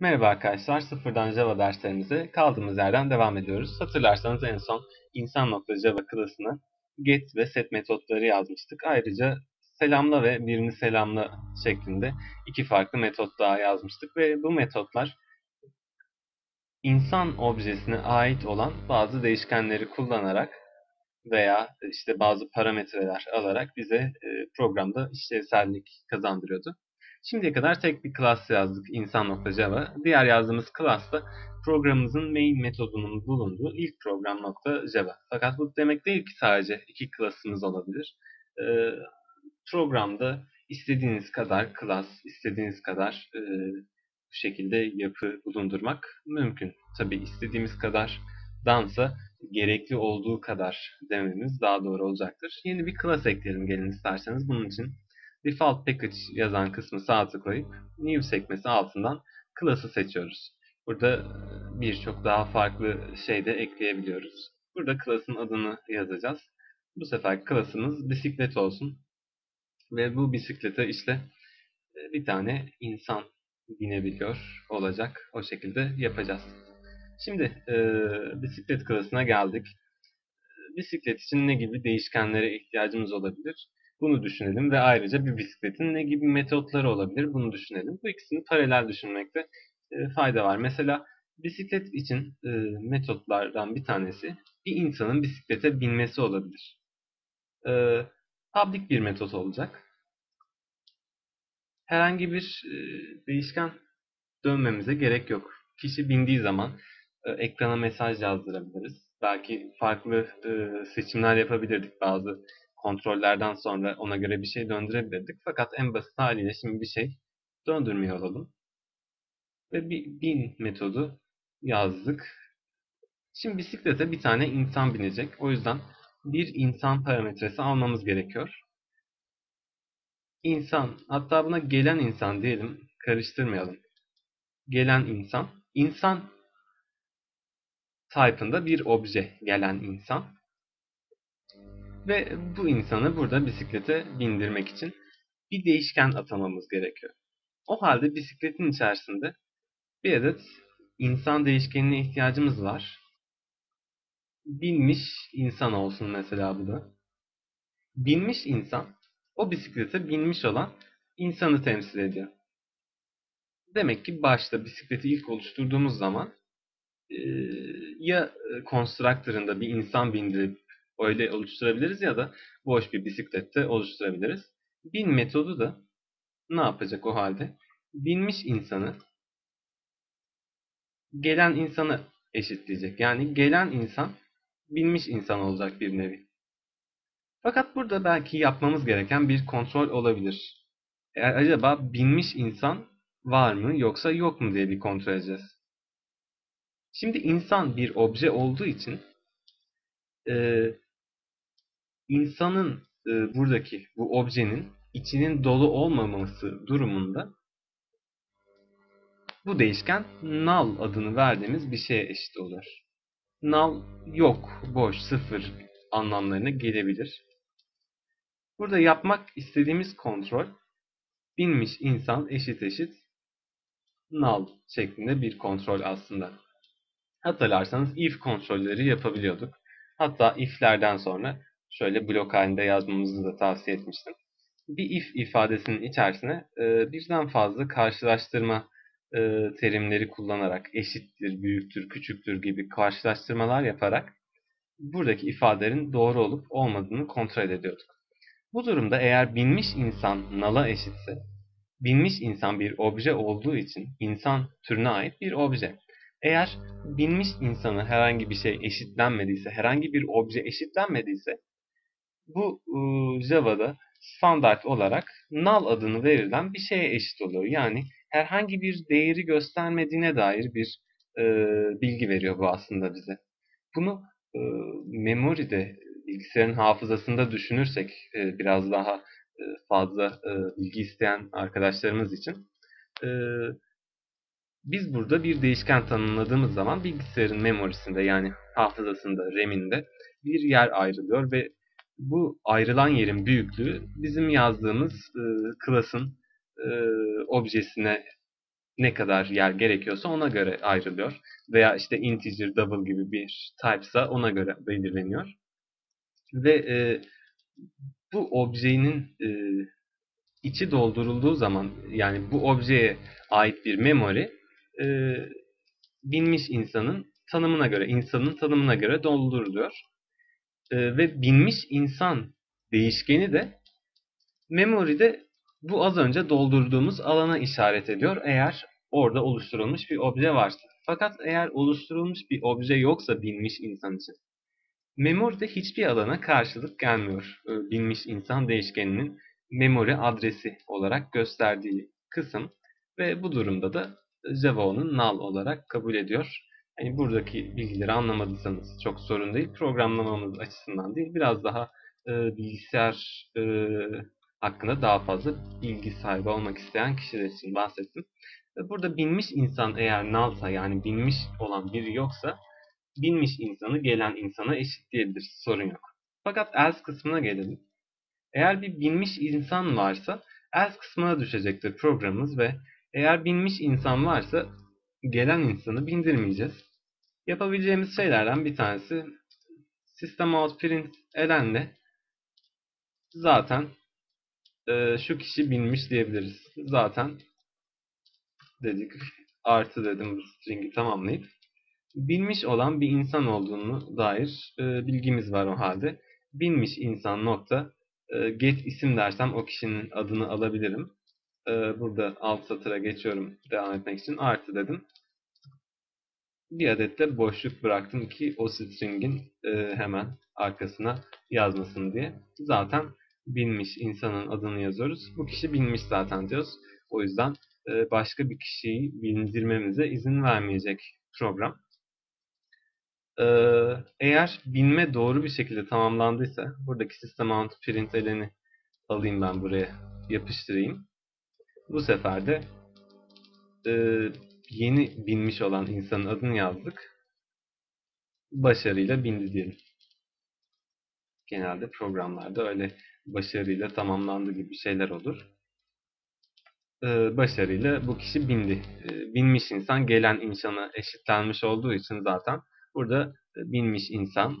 Merhaba arkadaşlar, sıfırdan Java derslerimize kaldığımız yerden devam ediyoruz. Hatırlarsanız en son insan.java klasına get ve set metotları yazmıştık. Ayrıca selamla ve birini selamla şeklinde iki farklı metot daha yazmıştık ve bu metotlar insan objesine ait olan bazı değişkenleri kullanarak veya işte bazı parametreler alarak bize e, programda işlevsellik kazandırıyordu. Şimdiye kadar tek bir class yazdık insan.java. Diğer yazdığımız class da programımızın main metodunun bulunduğu ilk program.java. Fakat bu demek değil ki sadece iki class'ımız olabilir. Ee, programda istediğiniz kadar class, istediğiniz kadar e, bu şekilde yapı bulundurmak mümkün. Tabi istediğimiz kadar dansa gerekli olduğu kadar dememiz daha doğru olacaktır. Yeni bir class ekleyelim gelin isterseniz. Bunun için Default Package yazan kısmı sağ tıklayıp New sekmesi altından class'ı seçiyoruz. Burada e, birçok daha farklı şey de ekleyebiliyoruz. Burada class'ın adını yazacağız. Bu sefer class'ımız bisiklet olsun. Ve bu bisiklete işte e, bir tane insan binebiliyor olacak. O şekilde yapacağız. Şimdi e, bisiklet klasına geldik. Bisiklet için ne gibi değişkenlere ihtiyacımız olabilir? Bunu düşünelim ve ayrıca bir bisikletin ne gibi metotları olabilir bunu düşünelim. Bu ikisini paralel düşünmekte e, fayda var. Mesela bisiklet için e, metotlardan bir tanesi bir insanın bisiklete binmesi olabilir. E, public bir metot olacak. Herhangi bir değişken dönmemize gerek yok. Kişi bindiği zaman ekrana mesaj yazdırabiliriz. Belki farklı seçimler yapabilirdik bazı kontrollerden sonra ona göre bir şey döndürebilirdik. Fakat en basit haliyle şimdi bir şey döndürmüyor olalım. Ve bir bin metodu yazdık. Şimdi bisiklete bir tane insan binecek. O yüzden bir insan parametresi almamız gerekiyor. İnsan, hatta buna gelen insan diyelim, karıştırmayalım. Gelen insan. İnsan type'ında bir obje gelen insan. Ve bu insanı burada bisiklete bindirmek için bir değişken atamamız gerekiyor. O halde bisikletin içerisinde bir adet insan değişkenine ihtiyacımız var. Binmiş insan olsun mesela bu da. Binmiş insan o bisiklete binmiş olan insanı temsil ediyor. Demek ki başta bisikleti ilk oluşturduğumuz zaman ya constructor'ında bir insan bindirip öyle oluşturabiliriz ya da boş bir bisiklette oluşturabiliriz. Bin metodu da ne yapacak o halde? Binmiş insanı gelen insanı eşitleyecek. Yani gelen insan binmiş insan olacak bir nevi. Fakat burada belki yapmamız gereken bir kontrol olabilir. Eğer acaba binmiş insan var mı yoksa yok mu diye bir kontrol edeceğiz. Şimdi insan bir obje olduğu için e, insanın e, buradaki bu objenin içinin dolu olmaması durumunda bu değişken null adını verdiğimiz bir şeye eşit olur. Null yok, boş, sıfır anlamlarına gelebilir. Burada yapmak istediğimiz kontrol binmiş insan eşit eşit null şeklinde bir kontrol aslında. Hatırlarsanız if kontrolleri yapabiliyorduk. Hatta if'lerden sonra şöyle blok halinde yazmamızı da tavsiye etmiştim. Bir if ifadesinin içerisine e, birden fazla karşılaştırma e, terimleri kullanarak eşittir, büyüktür, küçüktür gibi karşılaştırmalar yaparak buradaki ifadelerin doğru olup olmadığını kontrol ediyorduk. Bu durumda eğer binmiş insan nala eşitse, binmiş insan bir obje olduğu için insan türüne ait bir obje. Eğer binmiş insanı herhangi bir şey eşitlenmediyse, herhangi bir obje eşitlenmediyse bu Java'da standart olarak null adını verilen bir şeye eşit oluyor. Yani herhangi bir değeri göstermediğine dair bir e, bilgi veriyor bu aslında bize. Bunu e, memory'de, bilgisayarın hafızasında düşünürsek e, biraz daha e, fazla e, bilgi isteyen arkadaşlarımız için e, biz burada bir değişken tanımladığımız zaman bilgisayarın memorisinde yani hafızasında, RAM'inde bir yer ayrılıyor ve bu ayrılan yerin büyüklüğü bizim yazdığımız e, class'ın e, objesine ne kadar yer gerekiyorsa ona göre ayrılıyor. Veya işte integer, double gibi bir type'sa ona göre belirleniyor. Ve e, bu objenin e, içi doldurulduğu zaman yani bu objeye ait bir memory e, bilmiş insanın tanımına göre, insanın tanımına göre dolduruluyor. E, ve bilmiş insan değişkeni de memory'de bu az önce doldurduğumuz alana işaret ediyor eğer orada oluşturulmuş bir obje varsa. Fakat eğer oluşturulmuş bir obje yoksa bilmiş insan için memory'de hiçbir alana karşılık gelmiyor. E, bilmiş insan değişkeninin memory adresi olarak gösterdiği kısım ve bu durumda da Java onu null olarak kabul ediyor. Yani buradaki bilgileri anlamadıysanız çok sorun değil. Programlamamız açısından değil. Biraz daha e, bilgisayar e, hakkında daha fazla bilgi sahibi olmak isteyen kişiler için bahsettim. Burada bilmiş insan eğer nullsa yani bilmiş olan biri yoksa bilmiş insanı gelen insana eşitleyebiliriz. Sorun yok. Fakat else kısmına gelelim. Eğer bir bilmiş insan varsa else kısmına düşecektir programımız ve eğer bilmiş insan varsa gelen insanı bindirmeyeceğiz. Yapabileceğimiz şeylerden bir tanesi system out print elenle zaten e, şu kişi bilmiş diyebiliriz. Zaten dedik artı dedim bu string'i tamamlayıp bilmiş olan bir insan olduğunu dair e, bilgimiz var o halde. Bilmiş insan nokta e, get isim dersem o kişinin adını alabilirim. E, burada alt satıra geçiyorum devam etmek için artı dedim. Bir adet de boşluk bıraktım ki o string'in e, hemen arkasına yazmasın diye. Zaten bilmiş insanın adını yazıyoruz. Bu kişi bilmiş zaten diyoruz. O yüzden e, başka bir kişiyi bildirmemize izin vermeyecek program. E, eğer bilme doğru bir şekilde tamamlandıysa buradaki system out println'i alayım ben buraya yapıştırayım. Bu sefer de e, yeni binmiş olan insanın adını yazdık. Başarıyla bindi diyelim. Genelde programlarda öyle başarıyla tamamlandı gibi şeyler olur. Ee, başarıyla bu kişi bindi. Ee, binmiş insan gelen insana eşitlenmiş olduğu için zaten burada e, binmiş insan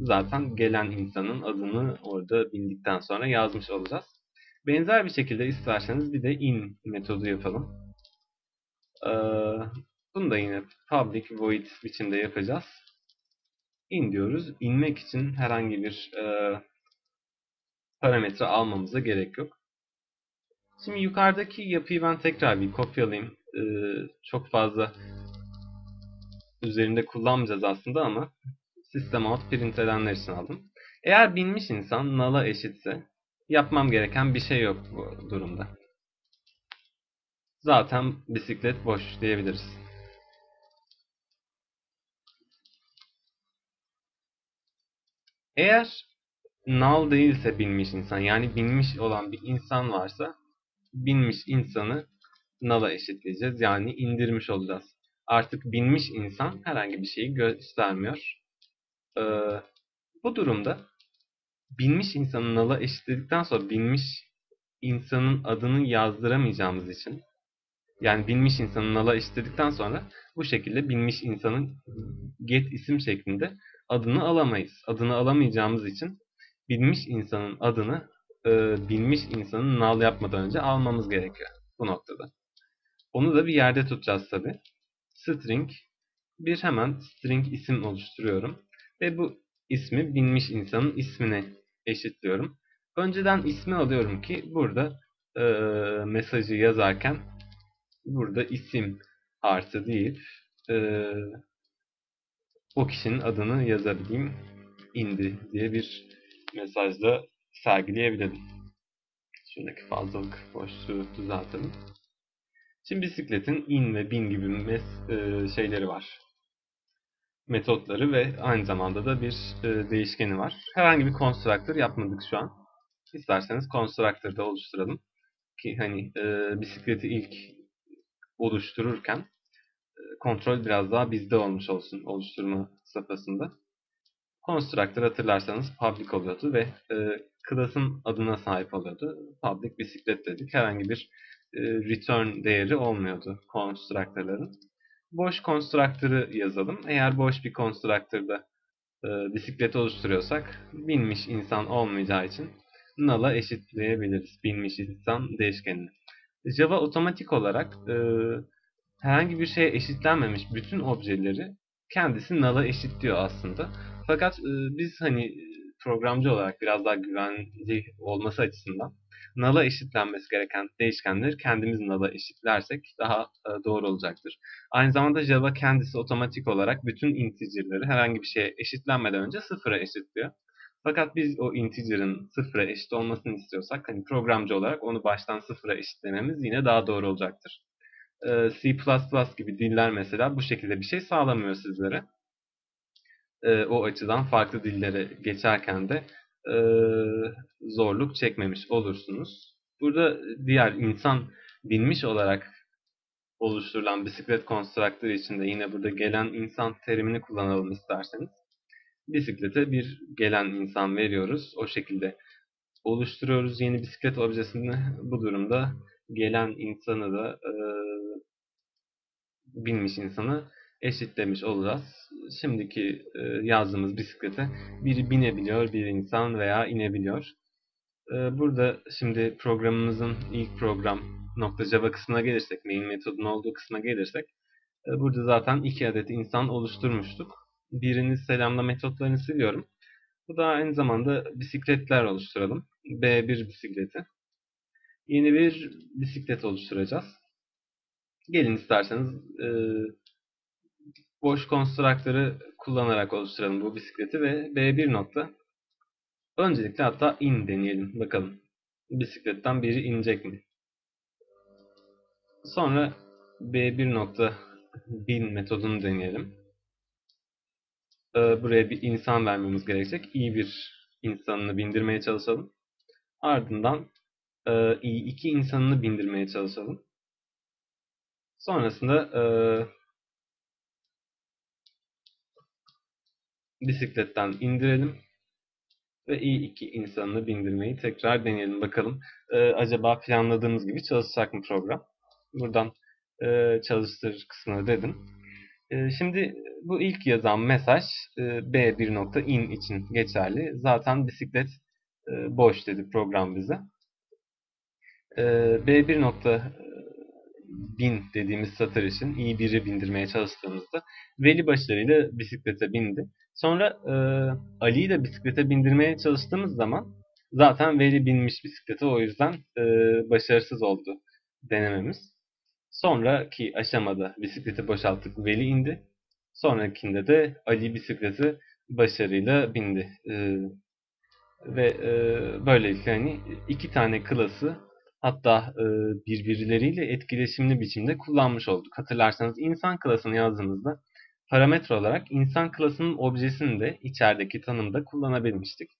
zaten gelen insanın adını orada bindikten sonra yazmış olacağız. Benzer bir şekilde isterseniz bir de in metodu yapalım. Ee, bunu da yine public void biçimde yapacağız. In diyoruz. İnmek için herhangi bir e, parametre almamıza gerek yok. Şimdi yukarıdaki yapıyı ben tekrar bir kopyalayayım. Ee, çok fazla üzerinde kullanmayacağız aslında ama system out print edenler için aldım. Eğer bilmiş insan null'a eşitse yapmam gereken bir şey yok bu durumda. Zaten bisiklet boş diyebiliriz. Eğer null değilse bilmiş insan yani bilmiş olan bir insan varsa bilmiş insanı null'a eşitleyeceğiz. Yani indirmiş olacağız. Artık bilmiş insan herhangi bir şeyi göstermiyor. Ee, bu durumda bilmiş insanı null'a eşitledikten sonra bilmiş insanın adını yazdıramayacağımız için yani bilmiş insanın null'a eşitledikten sonra bu şekilde bilmiş insanın get isim şeklinde adını alamayız. Adını alamayacağımız için bilmiş insanın adını e, bilmiş insanın null yapmadan önce almamız gerekiyor bu noktada. Onu da bir yerde tutacağız tabi. String bir hemen string isim oluşturuyorum ve bu ismi bilmiş insanın ismine eşitliyorum. Önceden ismi alıyorum ki burada e, mesajı yazarken burada isim artı deyip e, o kişinin adını yazabileyim indi diye bir mesajla sergileyebilirim. Şuradaki fazlalık boşluğu düzeltelim. Şimdi bisikletin in ve bin gibi mes e, şeyleri var. Metotları ve aynı zamanda da bir e, değişkeni var. Herhangi bir constructor yapmadık şu an. İsterseniz constructor da oluşturalım. Ki hani e, bisikleti ilk oluştururken e, kontrol biraz daha bizde olmuş olsun oluşturma safhasında. Constructor hatırlarsanız public oluyordu ve e, class'ın adına sahip oluyordu. Public bisiklet dedik. Herhangi bir e, return değeri olmuyordu constructor'ların. Boş constructor'ı yazalım. Eğer boş bir constructor'da e, bisiklet oluşturuyorsak binmiş insan olmayacağı için null'a eşitleyebiliriz. Binmiş insan değişkenini. Java otomatik olarak e, herhangi bir şeye eşitlenmemiş bütün objeleri kendisi null'a eşitliyor aslında. Fakat e, biz hani programcı olarak biraz daha güvenli olması açısından null'a eşitlenmesi gereken değişkenleri kendimiz null'a eşitlersek daha e, doğru olacaktır. Aynı zamanda Java kendisi otomatik olarak bütün integer'ları herhangi bir şeye eşitlenmeden önce sıfıra eşitliyor. Fakat biz o integer'ın sıfıra eşit olmasını istiyorsak hani programcı olarak onu baştan sıfıra eşitlememiz yine daha doğru olacaktır. E, C++ gibi diller mesela bu şekilde bir şey sağlamıyor sizlere. E, o açıdan farklı dillere geçerken de e, zorluk çekmemiş olursunuz. Burada diğer insan binmiş olarak oluşturulan bisiklet konstruktörü içinde yine burada gelen insan terimini kullanalım isterseniz. Bisiklete bir gelen insan veriyoruz. O şekilde oluşturuyoruz yeni bisiklet objesini. Bu durumda gelen insanı da e, binmiş insanı eşitlemiş olacağız. Şimdiki e, yazdığımız bisiklete biri binebiliyor, bir insan veya inebiliyor. E, burada şimdi programımızın ilk program .java kısmına gelirsek, main metodun olduğu kısmına gelirsek, e, burada zaten iki adet insan oluşturmuştuk. Birini selamla metotlarını siliyorum. Bu da aynı zamanda bisikletler oluşturalım. B1 bisikleti. Yeni bir bisiklet oluşturacağız. Gelin isterseniz e, boş konstruktörü kullanarak oluşturalım bu bisikleti ve B1 nokta öncelikle hatta in deneyelim. Bakalım bisikletten biri inecek mi? Sonra B1 nokta bin metodunu deneyelim. Ee, buraya bir insan vermemiz gerekecek. İyi bir insanını bindirmeye çalışalım. Ardından e, iyi iki insanını bindirmeye çalışalım. Sonrasında e, bisikletten indirelim ve iyi iki insanını bindirmeyi tekrar deneyelim bakalım. E, acaba planladığımız gibi çalışacak mı program? Buradan e, çalıştır kısmına dedim. E, şimdi bu ilk yazan mesaj e, b1.in için geçerli. Zaten bisiklet e, boş dedi program bize. E, b1 bin dediğimiz satır için iyi biri bindirmeye çalıştığımızda Veli başlarıyla bisiklete bindi. Sonra e, Ali'yi de bisiklete bindirmeye çalıştığımız zaman zaten Veli binmiş bisiklete o yüzden e, başarısız oldu denememiz. Sonraki aşamada bisikleti boşalttık Veli indi. Sonrakinde de Ali bisikleti başarıyla bindi. E, ve e, böylelikle hani iki tane klası hatta e, birbirleriyle etkileşimli biçimde kullanmış olduk. Hatırlarsanız insan klasını yazdığımızda parametre olarak insan klasının objesini de içerideki tanımda kullanabilmiştik.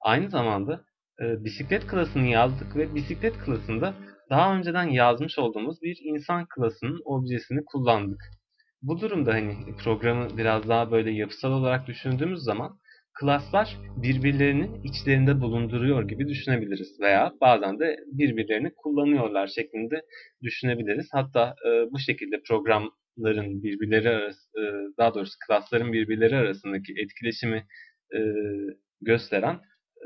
Aynı zamanda e, bisiklet klasını yazdık ve bisiklet klasında daha önceden yazmış olduğumuz bir insan klasının objesini kullandık. Bu durumda hani programı biraz daha böyle yapısal olarak düşündüğümüz zaman klaslar birbirlerinin içlerinde bulunduruyor gibi düşünebiliriz veya bazen de birbirlerini kullanıyorlar şeklinde düşünebiliriz. Hatta e, bu şekilde programların birbirleri arası, e, daha doğrusu klasların birbirleri arasındaki etkileşimi e, gösteren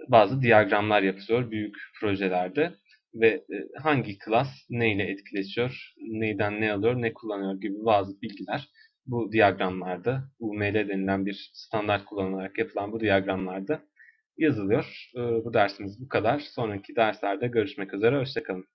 bazı diyagramlar yapılıyor büyük projelerde ve e, hangi klas neyle etkileşiyor, neyden ne alıyor, ne kullanıyor gibi bazı bilgiler bu diyagramlarda UML denilen bir standart kullanılarak yapılan bu diyagramlarda yazılıyor. Bu dersimiz bu kadar. Sonraki derslerde görüşmek üzere. Hoşçakalın.